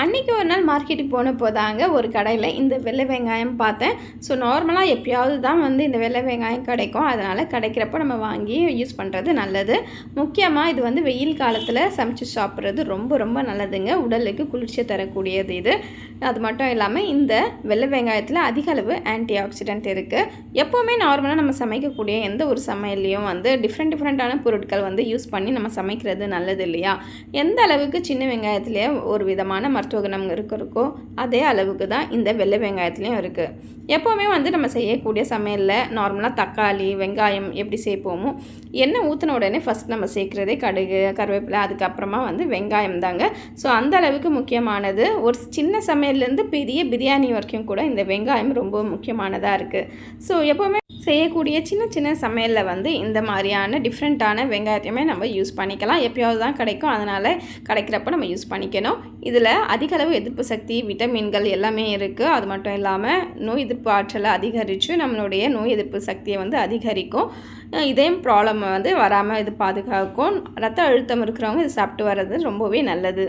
அன்றைக்கி ஒரு நாள் மார்க்கெட்டுக்கு போனப்போ தாங்க ஒரு கடையில் இந்த வெள்ளை வெங்காயம் பார்த்தேன். ஸோ நார்மலாக எப்பயாவது தான் வந்து இந்த வெள்ளை வெங்காயம் கிடைக்கும். அதனால் கிடைக்கிறப்ப நம்ம வாங்கி யூஸ் பண்ணுறது நல்லது. முக்கியமாக இது வந்து வெயில் காலத்தில் சமைச்சு சாப்பிட்றது ரொம்ப ரொம்ப நல்லதுங்க. உடலுக்கு குளிர்ச்சி தரக்கூடியது இது. அது மட்டும் இல்லாமல் இந்த வெள்ளை வெங்காயத்தில் அதிக அளவு ஆன்டி ஆக்சிடென்ட் இருக்குது எப்போவுமே நார்மலாக நம்ம சமைக்கக்கூடிய எந்த ஒரு சமையல்லையும் வந்து டிஃப்ரெண்ட் டிஃப்ரெண்ட்டான பொருட்கள் வந்து யூஸ் பண்ணி நம்ம சமைக்கிறது நல்லது இல்லையா? எந்த அளவுக்கு சின்ன வெங்காயத்துலேயே ஒரு விதமான மருத்துவ குணம் இருக்கோ அதே அளவுக்கு தான் இந்த வெள்ளை வெங்காயத்துலேயும் இருக்குது எப்போவுமே வந்து நம்ம செய்யக்கூடிய சமையலில் நார்மலாக தக்காளி வெங்காயம் எப்படி சேர்ப்போமோ எண்ணெய் ஊற்றின உடனே ஃபஸ்ட் நம்ம சேர்க்குறதே கடுகு கருவேப்பிலை அதுக்கப்புறமா வந்து வெங்காயம் தாங்க. ஸோ அந்த அளவுக்கு முக்கியமானது. ஒரு சின்ன சமையல்லேருந்து பெரிய பிரியாணி வரைக்கும் கூட இந்த வெங்காயம் ரொம்ப முக்கியமானதாக இருக்குது ஸோ எப்போவுமே செய்யக்கூடிய சின்ன சின்ன சமையலில் வந்து இந்த மாதிரியான டிஃப்ரெண்ட்டான வெங்காயத்தையுமே நம்ம யூஸ் பண்ணிக்கலாம். எப்போயாவது தான் கிடைக்கும். அதனால் கிடைக்கிறப்ப நம்ம யூஸ் பண்ணிக்கணும். இதில் அதிக அளவு எதிர்ப்பு சக்தி விட்டமின்கள் எல்லாமே இருக்குது அது மட்டும் இல்லாமல் நோய் எதிர்ப்பு ஆற்றலை அதிகரித்து நம்மளுடைய நோய் எதிர்ப்பு சக்தியை வந்து அதிகரிக்கும். இதே ப்ராப்ளம் வந்து வராமல் இது பாதுகாக்கும். ரத்த அழுத்தம் இருக்கிறவங்க இது சாப்பிட்டு வர்றது ரொம்பவே நல்லது.